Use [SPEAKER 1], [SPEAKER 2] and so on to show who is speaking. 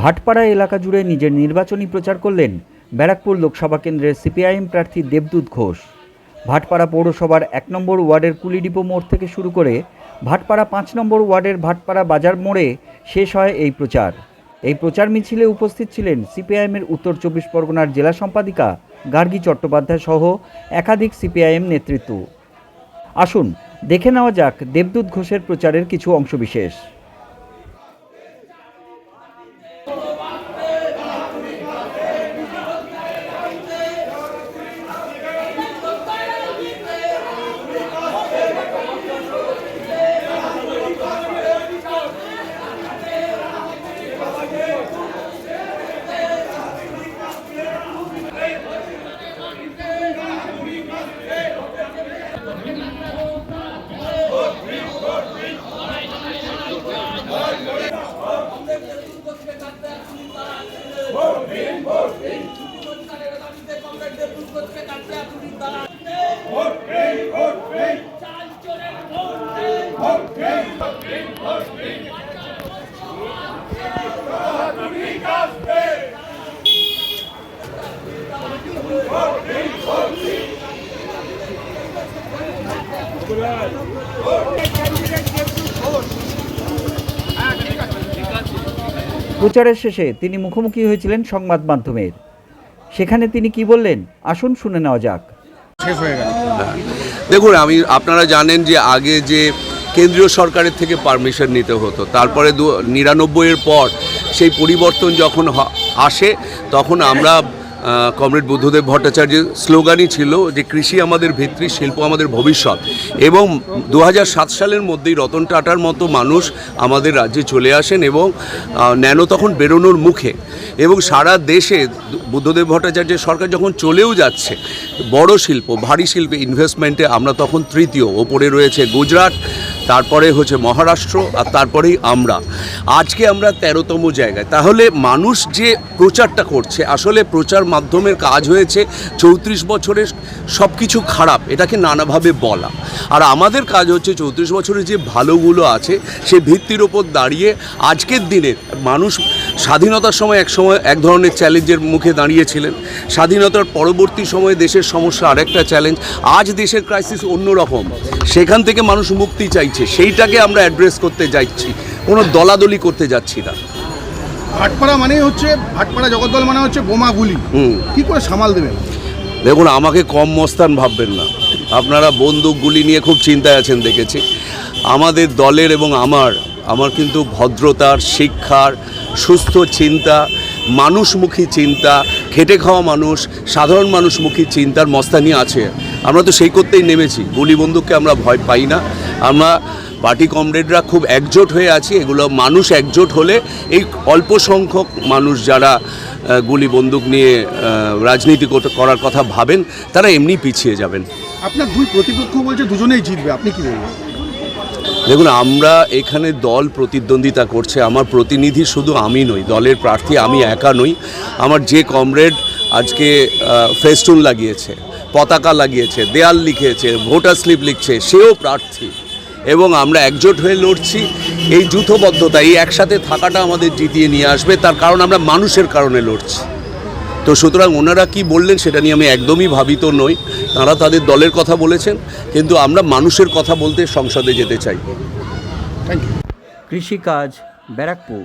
[SPEAKER 1] ভাটপাড়া এলাকা জুড়ে নিজের নির্বাচনী প্রচার করলেন ব্যারাকপুর লোকসভা কেন্দ্রের সিপিআইএম প্রার্থী দেবদূত ঘোষ। ভাটপাড়া পৌরসভার এক নম্বর ওয়ার্ডের কুলিডিপো মোড় থেকে শুরু করে ভাটপাড়া পাঁচ নম্বর ওয়ার্ডের ভাটপাড়া বাজার মোড়ে শেষ হয় এই প্রচার। এই প্রচার মিছিলে উপস্থিত ছিলেন সিপিআইএমের উত্তর চব্বিশ পরগনার জেলা সম্পাদিকা গার্গী চট্টোপাধ্যায় সহ একাধিক সিপিআইএম নেতৃত্ব। আসুন, দেখে নেওয়া যাক দেবদূত ঘোষের প্রচারের কিছু অংশবিশেষ। প্রচারের শেষে তিনি মুখোমুখি হয়েছিলেন সংবাদ মাধ্যমের। সেখানে তিনি কি বললেন? আসুন শুনে নেওয়া যাক।
[SPEAKER 2] দেখুন, আমি, আপনারা জানেন যে আগে যে কেন্দ্রীয় সরকারের থেকে পারমিশন নিতে হতো, তারপরে দু, নিরানব্বইয়ের পর সেই পরিবর্তন যখন আসে, তখন আমরা কমরেড বুদ্ধদেব ভট্টাচার্যের স্লোগানই ছিল যে কৃষি আমাদের ভিত্তি, শিল্প আমাদের ভবিষ্যৎ। এবং দু সালের মধ্যেই রতন টাটার মতো মানুষ আমাদের রাজ্যে চলে আসেন এবং ন্যানো তখন বেরোনোর মুখে। এবং সারা দেশে বুদ্ধদেব ভট্টাচার্যের সরকার যখন চলেও যাচ্ছে, বড় শিল্প, ভারী শিল্পে ইনভেস্টমেন্টে আমরা তখন তৃতীয়, ওপরে রয়েছে গুজরাট, তারপরে হচ্ছে মহারাষ্ট্র, আর তারপরেই আমরা। আজকে আমরা তেরোতম জায়গায়। তাহলে মানুষ যে প্রচারটা করছে, আসলে প্রচার মাধ্যমের কাজ হয়েছে, চৌত্রিশ বছরের সব কিছু খারাপ, এটাকে নানাভাবে বলা। আর আমাদের কাজ হচ্ছে চৌত্রিশ বছরের যে ভালোগুলো আছে, সে ভিত্তির ওপর দাঁড়িয়ে আজকের দিনে মানুষ স্বাধীনতার সময় এক সময় এক ধরনের চ্যালেঞ্জের মুখে দাঁড়িয়েছিলেন। স্বাধীনতার পরবর্তী সময়ে দেশের সমস্যা আরেকটা চ্যালেঞ্জ, আজ দেশের ক্রাইসিস অন্যরকম সেখান থেকে মানুষ মুক্তি চাইছে, সেইটাকে আমরা অ্যাড্রেস করতে যাচ্ছি, কোনো দলাদলি করতে যাচ্ছি না।
[SPEAKER 3] ভাটপাড়া মানে হচ্ছে ভাটপাড়া জগদ্দল মানে হচ্ছে বোমা গুলি। কি করে সামাল দেবেন?
[SPEAKER 2] দেখুন আমাকে কম মস্তান ভাববেন না। আপনারা বন্দুক গুলি নিয়ে খুব চিন্তায় আছেন দেখেছি। আমাদের দলের এবং আমার আমার কিন্তু ভদ্রতার শিক্ষার সুস্থ চিন্তা মানুষমুখী চিন্তা খেটে খাওয়া মানুষ সাধারণ মানুষমুখী চিন্তার মস্তানি আছে। আমরা তো সেই করতেই নেমেছি। গুলি বন্দুককে আমরা ভয় পাই না। আমরা পার্টি কমরেডরা খুব একজোট হয়ে আছি এগুলো মানুষ একজোট হলে এই অল্প সংখ্যক মানুষ যারা গুলি বন্দুক নিয়ে রাজনীতি করার কথা ভাবেন তারা এমনি পিছিয়ে যাবেন।
[SPEAKER 3] আপনার দুই প্রতিপক্ষ বলছে দুজনেই জিতবে আপনি কি বলবেন?
[SPEAKER 2] দেখুন আমরা এখানে দল প্রতিদ্বন্দ্বিতা করছে আমার প্রতিনিধি শুধু আমি নই দলের প্রার্থী আমি একা নই আমার যে কমরেড আজকে ফেস্টুন লাগিয়েছে পতাকা লাগিয়েছে দেয়াল লিখেছে ভোটার স্লিপ লিখছে সেও প্রার্থী। এবং আমরা একজোট হয়ে লড়ছি। এই যূথবদ্ধতা এই একসাথে থাকাটা আমাদের জিতিয়ে নিয়ে আসবে। তার কারণ আমরা মানুষের কারণে লড়ছি। তো সুতরাং ওনারা কি বললেন সেটা নিয়ে আমি একদমই ভাবিত নই। তারা তাদের দলের কথা বলেছেন, কিন্তু আমরা মানুষের কথা বলতে সংসদে যেতে চাই।
[SPEAKER 3] থ্যাংক ইউ
[SPEAKER 1] কৃষিকাজ ব্যারাকপুর।